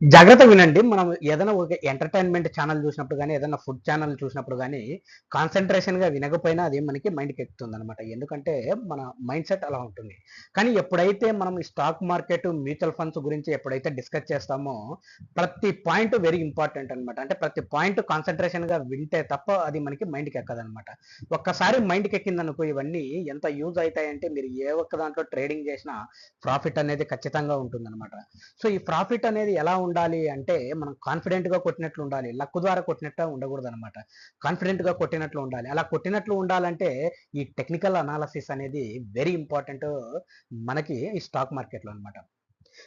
జాగ్రత్త వినండి. మనం ఏదైనా ఒక ఎంటర్టైన్మెంట్ ఛానల్ చూసినప్పుడు కానీ ఏదైనా ఫుడ్ ఛానల్ చూసినప్పుడు కానీ కాన్సన్ట్రేషన్గా వినకపోయినా అది మనకి మైండ్కి ఎక్కుతుంది అనమాట ఎందుకంటే మన మైండ్ సెట్ అలా ఉంటుంది. కానీ ఎప్పుడైతే మనం స్టాక్ మార్కెట్ మ్యూచువల్ ఫండ్స్ గురించి ఎప్పుడైతే డిస్కస్ చేస్తామో ప్రతి పాయింట్ వెరీ ఇంపార్టెంట్ అనమాట అంటే ప్రతి పాయింట్ కాన్సన్ట్రేషన్గా వింటే తప్ప అది మనకి మైండ్కి ఎక్కదనమాట ఒక్కసారి మైండ్కి ఎక్కిందనుకో ఇవన్నీ ఎంత యూజ్ అవుతాయంటే మీరు ఏ ఒక్క దాంట్లో ట్రేడింగ్ చేసినా ప్రాఫిట్ అనేది ఖచ్చితంగా ఉంటుందన్నమాట. సో ఈ ప్రాఫిట్ అనేది ఎలా ఉండాలి అంటే మనం కాన్ఫిడెంట్గా కొట్టినట్లు ఉండాలి. లక్ ద్వారా కొట్టినట్టు ఉండకూడదు అనమాట కాన్ఫిడెంట్గా కొట్టినట్లు ఉండాలి. అలా కొట్టినట్లు ఉండాలంటే ఈ టెక్నికల్ అనాలసిస్ అనేది వెరీ ఇంపార్టెంట్ మనకి ఈ స్టాక్ మార్కెట్లో అనమాట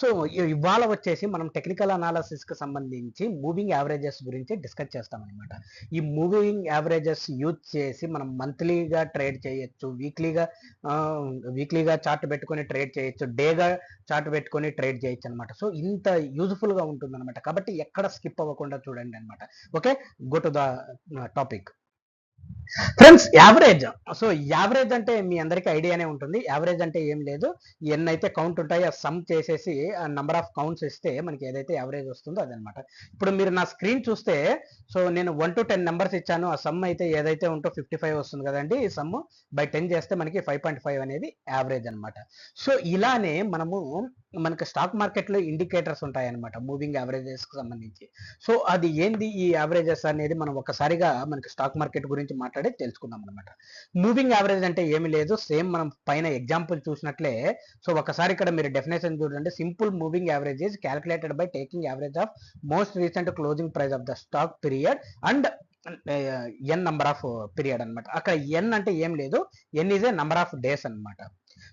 సో ఇవాళ వచ్చేసి మనం టెక్నికల్ అనాలసిస్కి సంబంధించి మూవింగ్ యావరేజెస్ గురించి డిస్కస్ చేస్తామన్నమాట. ఈ మూవింగ్ యావరేజెస్ యూజ్ చేసి మనం మంత్లీగా ట్రేడ్ చేయొచ్చు వీక్లీగా వీక్లీగా చార్ట్ పెట్టుకొని ట్రేడ్ చేయొచ్చు డేగా చార్ట్ పెట్టుకొని ట్రేడ్ చేయొచ్చు అనమాట సో ఇంత యూజ్ఫుల్గా ఉంటుందన్నమాట. ఉంటుంది అనమాట కాబట్టి ఎక్కడ స్కిప్ అవ్వకుండా చూడండి అనమాట okay? Go to the topic friends average so average అంటే మీ అందరికీ ఐడియానే ఉంటుంది. యావరేజ్ అంటే ఏం లేదు. ఎన్ని అయితే కౌంట్ ఉంటాయో ఆ సమ్ చేసేసి ఆ నంబర్ ఆఫ్ కౌంట్స్ ఇస్తే మనకి ఏదైతే యావరేజ్ వస్తుందో అదనమాట. ఇప్పుడు మీరు నా స్క్రీన్ చూస్తే సో నేను వన్ టు టెన్ నెంబర్స్ ఇచ్చాను. ఆ సమ్ అయితే ఏదైతే ఉంటో ఫిఫ్టీ ఫైవ్ వస్తుంది కదండి. ఈ సమ్ బై టెన్ చేస్తే మనకి ఫైవ్ పాయింట్ ఫైవ్ అనేది యావరేజ్ అనమాట సో ఇలానే మనము మనకి స్టాక్ మార్కెట్లో ఇండికేటర్స్ ఉంటాయన్నమాట మూవింగ్ యావరేజెస్కి సంబంధించి. సో అది ఏంది ఈ యావరేజెస్ అనేది మనం ఒకసారిగా మనకి స్టాక్ మార్కెట్ గురించి మాట్లాడి తెలుసుకుందాం అనమాట మూవింగ్ యావరేజ్ అంటే ఏమి లేదు సేమ్ మనం పైన ఎగ్జాంపుల్ చూసినట్లే. సో ఒకసారి ఇక్కడ మీరు డెఫినేషన్ చూడండి. Simple moving average is calculated by taking average of most recent closing price of the stock period and N number of period అన్నమాట. అక్కడ ఎన్ అంటే ఏం లేదు N is a number of days అన్నమాట.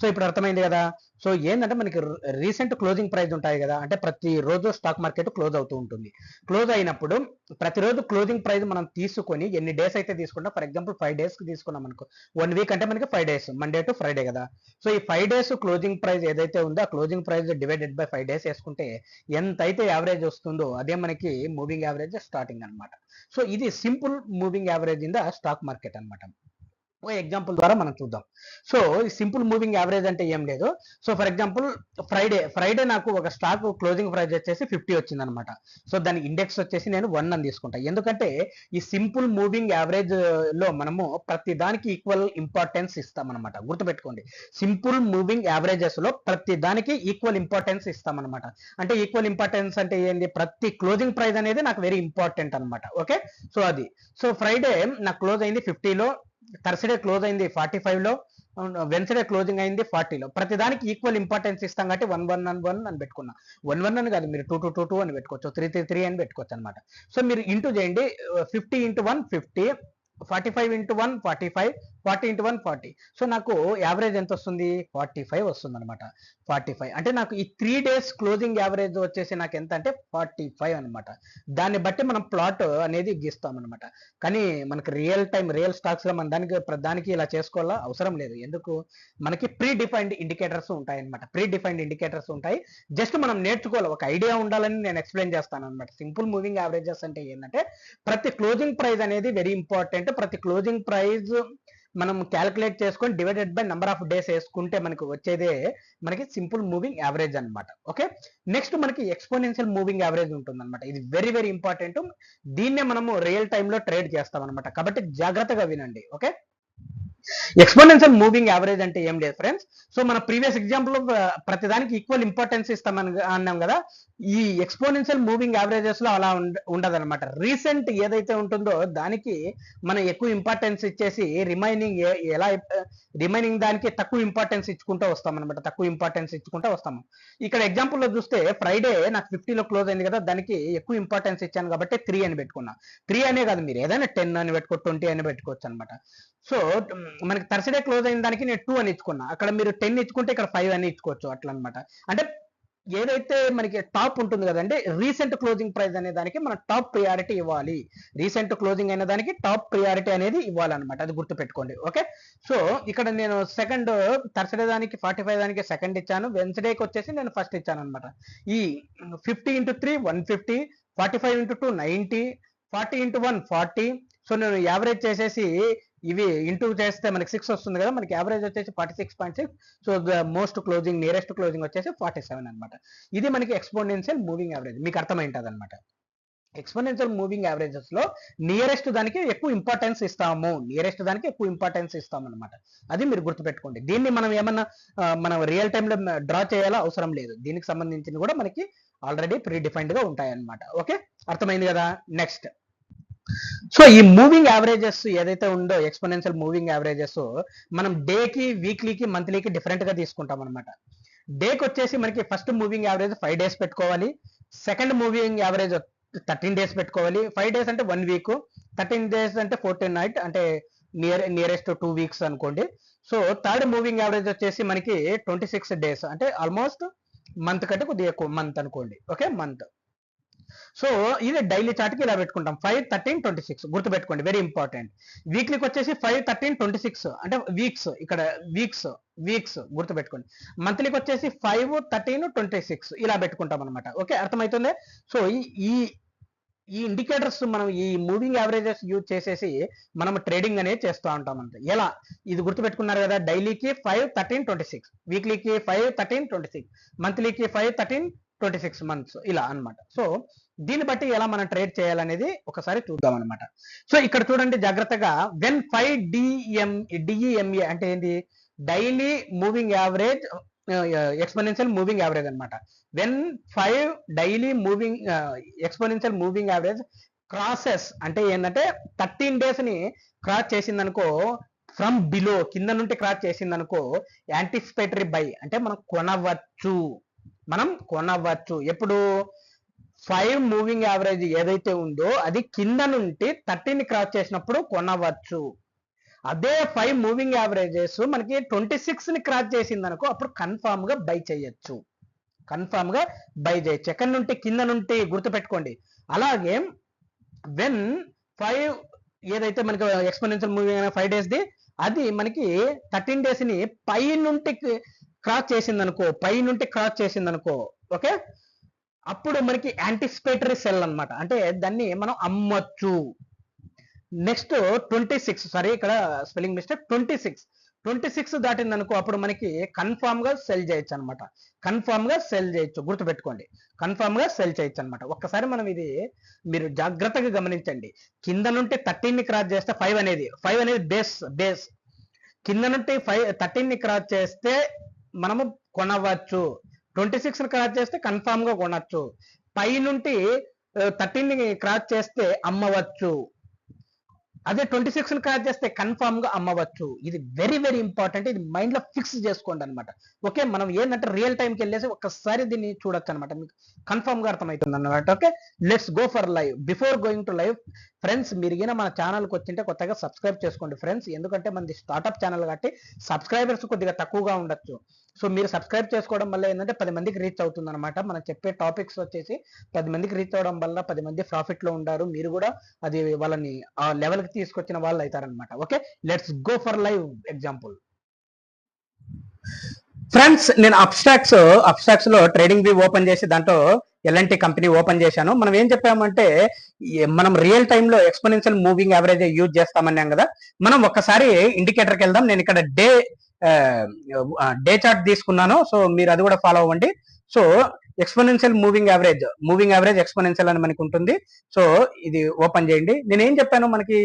సో ఇప్పుడు అర్థమైంది కదా. సో ఏంటంటే మనకి రీసెంట్ క్లోజింగ్ ప్రైస్ ఉంటాయి కదా. అంటే ప్రతి రోజు స్టాక్ మార్కెట్ క్లోజ్ అవుతూ ఉంటుంది. క్లోజ్ అయినప్పుడు ప్రతిరోజు క్లోజింగ్ ప్రైస్ మనం తీసుకొని ఎన్ని డేస్ అయితే తీసుకుంటాం ఫర్ ఎగ్జాంపుల్ ఫైవ్ డేస్కి తీసుకున్నాం అనుకో వన్ వీక్ అంటే మనకి five days Monday to Friday కదా. సో ఈ ఫైవ్ డేస్ క్లోజింగ్ ప్రైస్ ఏదైతే ఉందో ఆ closing price divided by five days వేసుకుంటే ఎంత అయితే యావరేజ్ వస్తుందో అదే మనకి మూవింగ్ యావరేజ్ స్టార్టింగ్ అనమాట సో ఇది simple moving average in the stock market అనమాట ఓ ఎగ్జాంపుల్ ద్వారా మనం చూద్దాం. సో ఈ సింపుల్ మూవింగ్ యావరేజ్ అంటే ఏం లేదు. So for example Friday Friday నాకు ఒక స్టాక్ క్లోజింగ్ ప్రైస్ వచ్చేసి ఫిఫ్టీ వచ్చింది అనమాట సో దాని ఇండెక్స్ వచ్చేసి నేను వన్ అని తీసుకుంటా. ఎందుకంటే ఈ సింపుల్ మూవింగ్ యావరేజ్లో మనము ప్రతి దానికి ఈక్వల్ ఇంపార్టెన్స్ ఇస్తామన్నమాట గుర్తుపెట్టుకోండి. సింపుల్ మూవింగ్ యావరేజెస్లో ప్రతి దానికి ఈక్వల్ ఇంపార్టెన్స్ ఇస్తామన్నమాట అంటే ఈక్వల్ ఇంపార్టెన్స్ అంటే ఏంటి ప్రతి క్లోజింగ్ ప్రైస్ అనేది నాకు వెరీ ఇంపార్టెంట్ అనమాట. ఓకే సో అది. సో ఫ్రైడే నాకు క్లోజ్ అయింది ఫిఫ్టీలో థర్స్డే క్లోజ్ అయింది ఫార్టీ ఫైవ్లో వెన్స్డే క్లోజింగ్ అయింది ఫార్టీలో ప్రతిదానికి ఈక్వల్ ఇంపార్టెన్స్ ఇస్తాం కాబట్టి వన్ వన్ వన్ వన్ అని పెట్టుకున్నా. వన్ వన్ అని కాదు మీరు టూ టూ టూ టూ అని పెట్టుకోవచ్చు. త్రీ త్రీ త్రీ అని పెట్టుకోవచ్చు అనమాట సో మీరు ఇంటూ చేయండి fifty into one fifty forty five into one forty five forty into one forty so నాకు యావరేజ్ ఎంత వస్తుంది? ఫార్టీ ఫైవ్ వస్తుంది అనమాట ఫార్టీ ఫైవ్ అంటే నాకు ఈ త్రీ డేస్ క్లోజింగ్ యావరేజ్ వచ్చేసి నాకు ఎంత అంటే ఫార్టీ ఫైవ్ అనమాట దాన్ని బట్టి మనం ప్లాట్ అనేది గీస్తాం అనమాట కానీ మనకి రియల్ టైం రియల్ స్టాక్స్లో మన దానికి దానికి ఇలా చేసుకోవాలా? అవసరం లేదు. ఎందుకు? మనకి ప్రీ డిఫైన్డ్ ఇండికేటర్స్ ఉంటాయి అనమాట ప్రీ డిఫైన్డ్ ఇండికేటర్స్ ఉంటాయి. జస్ట్ మనం నేర్చుకోవాలి. ఒక ఐడియా ఉండాలని నేను ఎక్స్ప్లెయిన్ చేస్తాను అనమాట సింపుల్ మూవింగ్ యావరేజెస్ అంటే ఏంటంటే ప్రతి క్లోజింగ్ ప్రైస్ అనేది వెరీ ఇంపార్టెంట్ ప్రతి క్లోజింగ్ ప్రైస్ మనం క్యాలిక్యులేట్ చేసుకొని divided by number of days వేసుకుంటే మనకి వచ్చేదే మనకి సింపుల్ మూవింగ్ యావరేజ్ అనమాట ఓకే నెక్స్ట్ మనకి ఎక్స్పోనెన్షియల్ మూవింగ్ యావరేజ్ ఉంటుంది అనమాట ఇది వెరీ వెరీ ఇంపార్టెంట్ దీన్నే మనము రియల్ టైంలో ట్రేడ్ చేస్తాం అనమాట కాబట్టి జాగ్రత్తగా వినండి. ఓకే ఎక్స్పోనెన్షియల్ మూవింగ్ యావరేజ్ అంటే ఏం లేదు ఫ్రెండ్స్ సో మన ప్రీవియస్ ఎగ్జాంపుల్ ప్రతిదానికి ఈక్వల్ ఇంపార్టెన్స్ ఇస్తామని అన్నాం కదా? ఈ ఎక్స్పోనెన్షియల్ మూవింగ్ యావరేజెస్లో అలా ఉండదు అనమాట రీసెంట్ ఏదైతే ఉంటుందో దానికి మనం ఎక్కువ ఇంపార్టెన్స్ ఇచ్చేసి రిమైనింగ్ ఎలా రిమైనింగ్ దానికి తక్కువ ఇంపార్టెన్స్ ఇచ్చుకుంటూ వస్తాం అనమాట తక్కువ ఇంపార్టెన్స్ ఇచ్చుకుంటూ వస్తాము. ఇక్కడ ఎగ్జాంపుల్లో చూస్తే ఫ్రైడే నాకు ఫిఫ్టీలో క్లోజ్ అయింది కదా దానికి ఎక్కువ ఇంపార్టెన్స్ ఇచ్చాను కాబట్టి త్రీ అని పెట్టుకున్నా. త్రీ అనే కాదు మీరు ఏదైనా టెన్ అని పెట్టుకో ట్వంటీ అని పెట్టుకోవచ్చు అనమాట సో మనకి థర్స్డే క్లోజ్ అయిన దానికి నేను టూ అని ఇచ్చుకున్నా. అక్కడ మీరు టెన్ ఇచ్చుకుంటే ఇక్కడ ఫైవ్ అని ఇచ్చుకోవచ్చు అట్లా అనమాట అంటే ఏదైతే మనకి టాప్ ఉంటుంది కదండి రీసెంట్ క్లోజింగ్ ప్రైస్ అనే దానికి మనం టాప్ ప్రియారిటీ ఇవ్వాలి. రీసెంట్ క్లోజింగ్ అయిన దానికి టాప్ ప్రియారిటీ అనేది ఇవ్వాలన్నమాట. అది గుర్తుపెట్టుకోండి. ఓకే సో ఇక్కడ నేను సెకండ్ థర్స్డే దానికి ఫార్టీ ఫైవ్ దానికి సెకండ్ ఇచ్చాను. వెన్స్డేకి వచ్చేసి నేను ఫస్ట్ ఇచ్చాను అనమాట ఈ fifty into three one fifty forty five into two ninety forty into one forty so నేను యావరేజ్ చేసేసి ఇవి ఇంటూ చేస్తే మనకి సిక్స్ వస్తుంది కదా మనకి యావరేజ్ వచ్చేసి forty six point six so the most closing nearest closing వచ్చేసి ఫార్టీ సెవెన్ అనమాట ఇది మనకి ఎక్స్పోనెన్షియల్ మూవింగ్ యావరేజ్ మీకు అర్థమైంటుంది అనమాట ఎక్స్పోనెన్షియల్ మూవింగ్ యావరేజెస్లో నియరెస్ట్ దానికి ఎక్కువ ఇంపార్టెన్స్ ఇస్తాము. నియరెస్ట్ దానికి ఎక్కువ ఇంపార్టెన్స్ ఇస్తాము అనమాట అది మీరు గుర్తుపెట్టుకోండి. దీన్ని మనం ఏమన్నా మనం రియల్ టైంలో డ్రా చేయాలో అవసరం లేదు. దీనికి సంబంధించిన కూడా మనకి ఆల్రెడీ ప్రీ డిఫైన్డ్గా ఉంటాయి అనమాట ఓకే అర్థమైంది కదా? నెక్స్ట్ సో ఈ మూవింగ్ యావరేజెస్ ఏదైతే ఉందో ఎక్స్పోనెన్షియల్ మూవింగ్ యావరేజెస్ మనం డేకి వీక్లీకి మంత్లీకి డిఫరెంట్గా తీసుకుంటాం అనమాట డేకి వచ్చేసి మనకి first moving average five days పెట్టుకోవాలి. Second moving average thirteen days పెట్టుకోవాలి. ఫైవ్ డేస్ అంటే వన్ వీక్ థర్టీన్ డేస్ అంటే ఫోర్టీన్ నైట్ అంటే నియర్ నియరెస్ట్ టూ వీక్స్ అనుకోండి. సో థర్డ్ మూవింగ్ యావరేజ్ వచ్చేసి మనకి ట్వంటీ సిక్స్ డేస్ అంటే ఆల్మోస్ట్ మంత్ కంటే కొద్దిగా ఎక్కువ మంత్ అనుకోండి. ఓకే మంత్ సో ఇది డైలీ చార్ట్కి ఇలా పెట్టుకుంటాం. ఫైవ్ థర్టీన్ ట్వంటీ సిక్స్ గుర్తుపెట్టుకోండి. వెరీ ఇంపార్టెంట్ వీక్లీకి వచ్చేసి ఫైవ్ థర్టీన్ ట్వంటీ సిక్స్ అంటే వీక్స్ ఇక్కడ వీక్స్ వీక్స్ గుర్తుపెట్టుకోండి. మంత్లీకి వచ్చేసి ఫైవ్ థర్టీన్ ట్వంటీ సిక్స్ ఇలా పెట్టుకుంటాం అనమాట ఓకే అర్థమవుతుంది సో ఈ- ఈ ఇండికేటర్స్ మనం ఈ మూవింగ్ యావరేజెస్ యూజ్ చేసేసి మనం ట్రేడింగ్ అనేది చేస్తూ ఉంటాం అంతే. ఎలా? ఇది గుర్తుపెట్టుకున్నారు కదా? డైలీకి ఫైవ్ థర్టీన్ ట్వంటీ సిక్స్ వీక్లీకి five thirteen twenty six మంత్లీకి five thirteen twenty six months ఇలా అన్నమాట. సో దీన్ని బట్టి ఎలా మనం ట్రేడ్ చేయాలనేది ఒకసారి చూద్దాం అనమాట సో ఇక్కడ చూడండి జాగ్రత్తగా వెన్ ఫైవ్ డిఎం డిఈఎంఏ అంటే ఏంటి daily moving average exponential moving average అనమాట when five daily moving exponential moving average crosses అంటే ఏంటంటే థర్టీన్ డేస్ని క్రాస్ చేసిందనుకో ఫ్రమ్ బిలో కింద నుండి క్రాస్ చేసిందనుకో యాంటిసిపేటరీ బై అంటే మనం కొనవచ్చు. మనం కొనవచ్చు. ఎప్పుడు? ఫైవ్ మూవింగ్ యావరేజ్ ఏదైతే ఉందో అది కింద నుండి థర్టీని క్రాస్ చేసినప్పుడు కొనవచ్చు. అదే ఫైవ్ మూవింగ్ యావరేజెస్ మనకి ట్వంటీ సిక్స్ని క్రాస్ చేసింది అనుకో అప్పుడు కన్ఫామ్గా బై చేయొచ్చు. కన్ఫామ్గా బై చేయొచ్చు. ఎక్కడి నుండి? కింద నుండి గుర్తుపెట్టుకోండి. అలాగే వెన్ ఫైవ్ ఏదైతే మనకి ఎక్స్పెన్షియల్ మూవింగ్ అయిన ఫైవ్ డేస్ది అది మనకి థర్టీన్ డేస్ని పై నుండి క్రాస్ చేసింది అనుకో పై నుండి క్రాస్ చేసింది అనుకో ఓకే అప్పుడు మనకి యాంటిసిపేటరీ సెల్ అనమాట అంటే దాన్ని మనం అమ్మొచ్చు. నెక్స్ట్ ట్వంటీ సిక్స్ సారీ ఇక్కడ spelling mistake twenty six twenty six దాటింది అనుకో అప్పుడు మనకి కన్ఫామ్గా సెల్ చేయొచ్చు అనమాట కన్ఫామ్గా సెల్ చేయొచ్చు. గుర్తుపెట్టుకోండి. కన్ఫామ్గా సెల్ చేయొచ్చు అనమాట ఒక్కసారి మనం ఇది మీరు జాగ్రత్తగా గమనించండి. కింద నుండి థర్టీన్ని క్రాస్ చేస్తే ఫైవ్ అనేది ఫైవ్ అనేది బేస్ బేస్ కింద నుండి ఫైవ్ థర్టీన్ని క్రాస్ చేస్తే మనము కొనవచ్చు. ట్వంటీ సిక్స్ క్రాస్ చేస్తే కన్ఫామ్గా కొనచ్చు. పై నుండి థర్టీన్ని క్రాస్ చేస్తే అమ్మవచ్చు. అదే ట్వంటీ సిక్స్ని క్రాస్ చేస్తే కన్ఫామ్గా అమ్మవచ్చు. ఇది వెరీ వెరీ ఇంపార్టెంట్ ఇది మైండ్లో ఫిక్స్ చేసుకోండి అనమాట ఓకే మనం ఏంటంటే రియల్ టైంకి వెళ్ళేసి ఒక్కసారి దీన్ని చూడొచ్చు అనమాట మీకు కన్ఫామ్గా అర్థమవుతుంది అనమాట okay let's go for live before going to live friends మీరు గిన మన ఛానల్కి వచ్చింటే కొత్తగా సబ్స్క్రైబ్ చేసుకోండి ఫ్రెండ్స్ ఎందుకంటే మనది స్టార్ట్అప్ ఛానల్ కాబట్టి సబ్స్క్రైబర్స్ కొద్దిగా తక్కువగా ఉండొచ్చు. సో మీరు సబ్స్క్రైబ్ చేసుకోవడం వల్ల ఏంటంటే పది మందికి రీచ్ అవుతుంది అనమాట మనం చెప్పే టాపిక్స్ వచ్చేసి పది మందికి రీచ్ అవడం వల్ల పది మంది ప్రాఫిట్లో ఉంటారు. మీరు కూడా అది వాళ్ళని ఆ లెవెల్కి తీసుకొచ్చిన వాళ్ళు అవుతారనమాట okay let's go for live example friends నేను అబ్స్ట్రాక్ట్స్ అబ్స్ట్రాక్ట్స్లో ట్రేడింగ్ వ్యూ ఓపెన్ చేసి దాంట్లో ఎల్ఎన్టీ కంపెనీ ఓపెన్ చేశాను. మనం ఏం చెప్పామంటే మనం రియల్ టైంలో ఎక్స్పోనెన్షియల్ మూవింగ్ యావరేజ్ యూజ్ చేస్తామన్నాం కదా. మనం ఒక్కసారి ఇండికేటర్కి వెళ్దాం. నేను ఇక్కడ డే డే చార్ట్ తీసుకున్నాను. సో మీరు అది కూడా ఫాలో అవ్వండి. So exponential moving average moving average exponential అని మనకి ఉంటుంది. సో ఇది ఓపెన్ చేయండి. నేను ఏం చెప్పాను? మనకి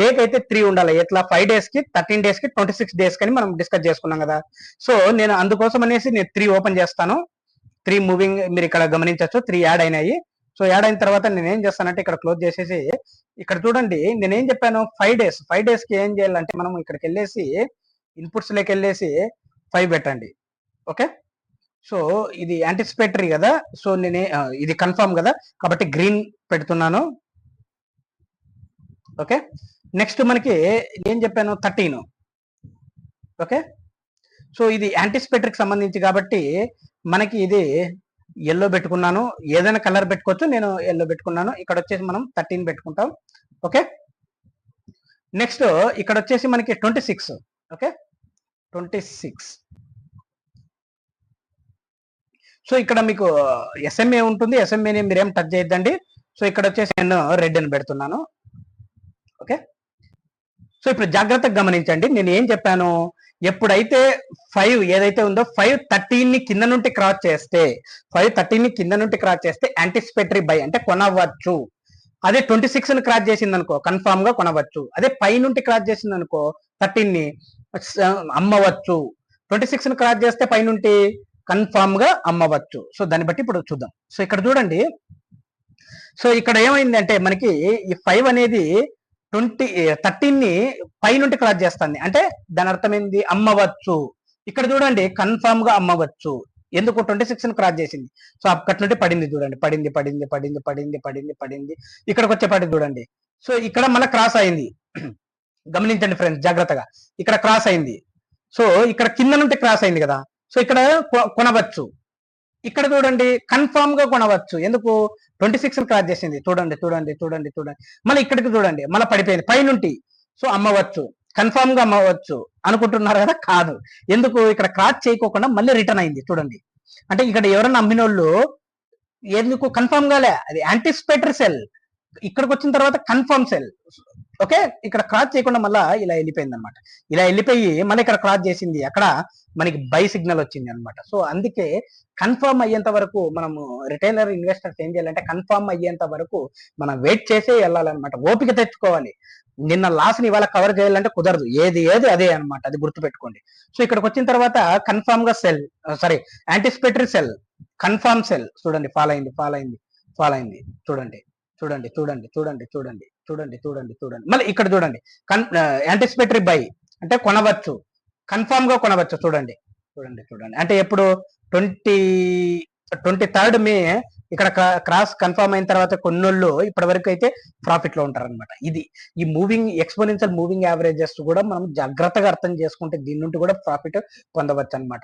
డేకి అయితే త్రీ ఉండాలి. ఎట్లా? ఫైవ్ డేస్కి థర్టీన్ డేస్కి ట్వంటీ సిక్స్ డేస్ కని మనం డిస్కస్ చేసుకున్నాం కదా. సో నేను అందుకోసం అనేసి నేను త్రీ ఓపెన్ చేస్తాను. త్రీ మూవింగ్ మీరు ఇక్కడ గమనించవచ్చు. త్రీ యాడ్ అయినాయి. సో యాడ్ అయిన తర్వాత నేను ఏం చేస్తానంటే ఇక్కడ క్లోజ్ చేసేసి ఇక్కడ చూడండి. నేను ఏం చెప్పాను? ఫైవ్ డేస్ ఫైవ్ డేస్కి ఏం చేయాలంటే మనం ఇక్కడికి వెళ్ళేసి ఇన్పుట్స్లోకి వెళ్ళేసి ఫైవ్ పెట్టండి. ఓకే? సో ఇది యాంటిసిపేటరీ కదా. సో నేనే ఇది కన్ఫర్మ్ కదా. కాబట్టి గ్రీన్ పెడుతున్నాను. ఓకే? నెక్స్ట్ మనకి ఏం చెప్పాను? Thirteen okay? సో ఇది యాంటిసిపేటరీకి సంబంధించి కాబట్టి మనకి ఇది ఎల్లో పెట్టుకున్నాను. ఏదైనా కలర్ పెట్టుకోవచ్చు నేను ఎల్లో పెట్టుకున్నాను. ఇక్కడ వచ్చేసి మనం థర్టీన్ పెట్టుకుంటాం. ఓకే? నెక్స్ట్ ఇక్కడ వచ్చేసి మనకి twenty six okay? Twenty six so ఇక్కడ మీకు ఎస్ఎంఏ ఉంటుంది. ఎస్ఎంఏని మీరేం టచ్ చేయొద్దండి. సో ఇక్కడ వచ్చేసి నేను రెడ్ అని పెడుతున్నాను. ఓకే సో ఇప్పుడు జాగ్రత్తగా గమనించండి. నేను ఏం చెప్పాను? ఎప్పుడైతే ఫైవ్ ఏదైతే ఉందో ఫైవ్ థర్టీన్ని కింద నుండి క్రాస్ చేస్తే ఫైవ్ థర్టీన్ని కింద నుండి క్రాస్ చేస్తే యాంటిసిపేటరీ బై అంటే కొనవచ్చు. అదే ట్వంటీ సిక్స్ని క్రాస్ చేసింది అనుకో కన్ఫామ్గా కొనవచ్చు. అదే పై నుండి క్రాస్ చేసింది అనుకో థర్టీన్ని అమ్మవచ్చు. ట్వంటీ సిక్స్ని క్రాస్ చేస్తే పై నుండి కన్ఫామ్గా అమ్మవచ్చు. సో దాన్ని బట్టి ఇప్పుడు చూద్దాం. సో ఇక్కడ చూడండి. సో ఇక్కడ ఏమైందంటే మనకి ఈ ఫైవ్ అనేది ట్వంటీ థర్టీన్ని పై నుండి క్రాస్ చేస్తుంది. అంటే దాని అర్థం ఏంది? అమ్మవచ్చు. ఇక్కడ చూడండి కన్ఫామ్గా అమ్మవచ్చు. ఎందుకు ట్వంటీ సిక్స్ని క్రాస్ చేసింది? సో అక్కడి నుండి పడింది చూడండి. పడింది పడింది పడింది పడింది పడింది పడింది. ఇక్కడికి వచ్చే పడింది చూడండి. సో ఇక్కడ మళ్ళీ క్రాస్ అయింది. గమనించండి ఫ్రెండ్స్ జాగ్రత్తగా. ఇక్కడ క్రాస్ అయింది. సో ఇక్కడ కింద నుండి క్రాస్ అయింది కదా? సో ఇక్కడ కొ- కొనవచ్చు. ఇక్కడ చూడండి కన్ఫామ్గా కొనవచ్చు. ఎందుకు? ట్వంటీ సిక్స్ క్రాస్ చేసింది. చూడండి చూడండి చూడండి చూడండి. మళ్ళీ ఇక్కడికి చూడండి. మళ్ళీ పడిపోయింది. పైనుంటి సో అమ్మవచ్చు. కన్ఫామ్గా అమ్మవచ్చు. అనుకుంటున్నారు కదా? కాదు. ఎందుకు? ఇక్కడ క్రాస్ చేయకోకుండా మళ్ళీ రిటర్న్ అయింది. చూడండి. అంటే ఇక్కడ ఎవరైనా అమ్మినోళ్ళు ఎందుకు? కన్ఫామ్ గాలే. అది యాంటిసిపేటరీ సెల్ ఇక్కడికి వచ్చిన తర్వాత కన్ఫర్మ్ సెల్ ఓకే? ఇక్కడ క్రాస్ చేయకుండా మళ్ళీ ఇలా వెళ్ళిపోయింది అనమాట ఇలా వెళ్ళిపోయి మళ్ళీ ఇక్కడ క్రాస్ చేసింది. అక్కడ మనకి బై సిగ్నల్ వచ్చింది అనమాట సో అందుకే కన్ఫర్మ్ అయ్యేంత వరకు మనము రిటైలర్ ఇన్వెస్టర్స్ ఏం చేయాలంటే కన్ఫర్మ్ అయ్యేంత వరకు మనం వెయిట్ చేసే వెళ్ళాలన్నమాట. ఓపిక తెచ్చుకోవాలి. నిన్న లాస్ని ఇవాళ కవర్ చేయాలంటే కుదరదు. ఏది ఏది అదే అన్నమాట. అది గుర్తుపెట్టుకోండి. సో ఇక్కడికి వచ్చిన తర్వాత కన్ఫర్మ్గా sell sorry anticipatory sell confirm sell చూడండి ఫాలో అయింది ఫాలో అయింది ఫాలో అయింది. చూడండి. చూడండి చూడండి చూడండి చూడండి చూడండి చూడండి చూడండి. మళ్ళీ ఇక్కడ చూడండి. కన్ యాంటిసిపేటరీ బై అంటే కొనవచ్చు. కన్ఫామ్గా కొనవచ్చు చూడండి. చూడండి చూడండి. అంటే ఎప్పుడు ట్వంటీ ట్వంటీ థర్డ్ మే ఇక్కడ క్రాస్ కన్ఫర్మ్ అయిన తర్వాత కొన్నోళ్ళు ఇప్పటి వరకు అయితే ప్రాఫిట్లో ఉంటారన్నమాట. ఇది ఈ మూవింగ్ ఎక్స్పోనెన్షియల్ మూవింగ్ యావరేజెస్ కూడా మనం జాగ్రత్తగా అర్థం చేసుకుంటే దీని నుండి కూడా ప్రాఫిట్ పొందవచ్చు అనమాట